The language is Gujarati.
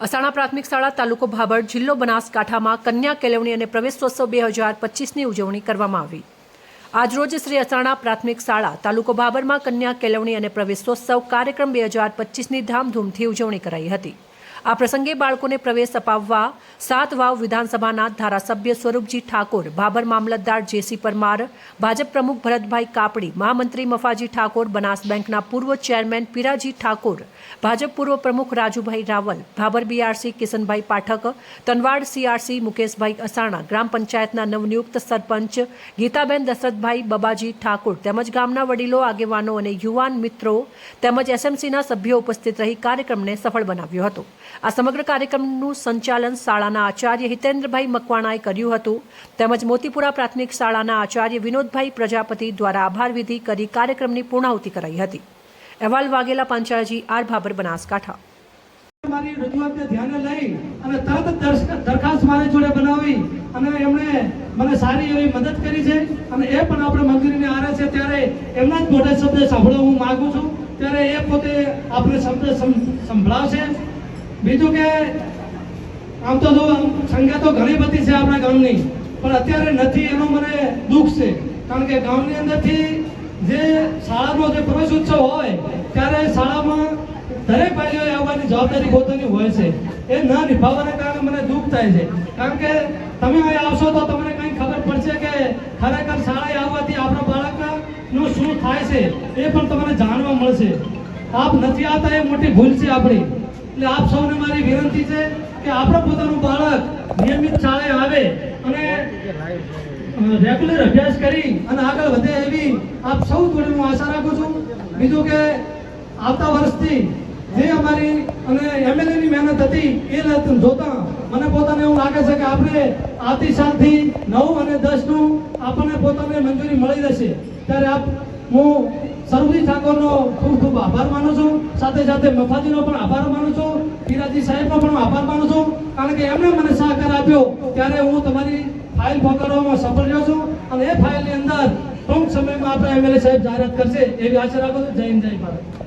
અસાણા પ્રાથમિક શાળા તાલુકો ભાભર જિલ્લો બનાસકાંઠામાં કન્યા કેળવણી અને પ્રવેશોત્સવ બે હજાર પચીસની ઉજવણી કરવામાં આવી. આજરોજ શ્રી અસાણા પ્રાથમિક શાળા તાલુકો ભાભરમાં કન્યા કેળવણી અને પ્રવેશોત્સવ કાર્યક્રમ બે હજાર પચીસની ધામધૂમથી ઉજવણી કરાઈ હતી. આ પ્રસંગે બાળકોને પ્રવેશ અપાવવા સાત વાવ વિધાનસભાના ધારાસભ્ય સ્વરૂપજી ઠાકોર ભાભર મામલતદાર જેસી પરમાર, ભાજપ પ્રમુખ ભરતભાઈ કાપડી, મહામંત્રી મફાજી ઠાકોર, બનાસ બેંકના પૂર્વ ચેરમેન પીરાજી ઠાકોર, ભાજપ પૂર્વ પ્રમુખ રાજુભાઈ રાવલ, ભાભર બીઆરસી કિશનભાઈ પાઠક, તનવાડ સીઆરસી મુકેશભાઈ અસાણા, ગ્રામ પંચાયતના નવનિયુક્ત સરપંચ ગીતાબેન દશરથભાઈ બબાજી ઠાકોર તેમજ ગામના વડીલો, આગેવાનો અને યુવાન મિત્રો તેમજ એસએમસીના સભ્યો ઉપસ્થિત રહી કાર્યક્રમને સફળ બનાવ્યો હતો. આ સમગ્ર કાર્યક્રમનું સંચાલન શાળાના આચાર્ય હિતેન્દ્રભાઈ મકવાણાએ કર્યું હતું. તેમજ મોતીપુરા પ્રાથમિક શાળાના આચાર્ય વિનોદભાઈ પ્રજાપતિ દ્વારા આભાર કરી કાર્યક્રમની પૂર્ણાહુતિ કરાઈ હતી. અહેવાલ વાઘેલા પાંચાળજી, આર ભાભર, બનાસકાંઠા. મારી રજૂઆતને ધ્યાને લઈ અને તરત દરખાસ્ત મારી જોડે બનાવી અને એમણે મને સારી એવી મદદ કરી છે અને એ પણ આપણે મંજૂરીને આરે છે. ત્યારે એમના જ મોટા શબ્દ સાંભળવા હું માગું છું. ત્યારે એ પોતે આપણે શબ્દ સંભળાવશે. બીજું કે, આમ તો જો સંખ્યા તો ઘણી બધી છે આપણા ગામની, પણ અત્યારે નથી, એનો મને દુઃખ છે. કારણ કે ગામની અંદરથી જે શાળાનો જે પ્રવેશ ઉત્સવ હોય, ત્યારે શાળામાં દરેક ભાઈઓએ આવવાની જવાબદારી પોતાની હોય છે. એ ન નિભાવવાના કારણે મને દુઃખ થાય છે. કારણ કે તમે અહીં આવશો તો તમને કંઈ ખબર પડશે કે ખરેખર શાળાએ આવવાથી આપણા બાળકનું શું થાય છે, એ પણ તમને જાણવા મળશે. આપ નથી આવતા, એ મોટી ભૂલ છે આપણી. એટલે આપ સૌને મારી વિનંતી છે કે આપણે પોતાનું બાળક નિયમિત શાળાએ આવે અને રેગ્યુલર અભ્યાસ કરી અને આગળ વધે એવી આપ સૌ જોડે હું આશા રાખું છું. બીજું કે આવતા વર્ષથી જે અમારી, અને એમએલએ ની મહેનત હતી એ જોતા મને પોતાને એવું લાગે છે કે આપણે આવતી સાલથી નવ અને દસનું આપણને પોતાને મંજૂરી મળી રહેશે. ત્યારે આપ, હું સર્વજી ઠાકોરનો ખૂબ ખૂબ આભાર માનું સાથે સાથે મફાજીનો પણ આભાર માનું છું, પીરાજી સાહેબનો પણ આભાર માનું છું, કારણ કે એમણે મને સહકાર આપ્યો ત્યારે હું તમારી ફાઇલ પકડવામાં સફળ રહ્યો છું અને એ ફાઇલની અંદર ટૂંક સમયમાં આપણે એમએલએ સાહેબ જાહેરાત કરશે એવી આશા રાખું છું. જય હિન્દ, જય ભારત.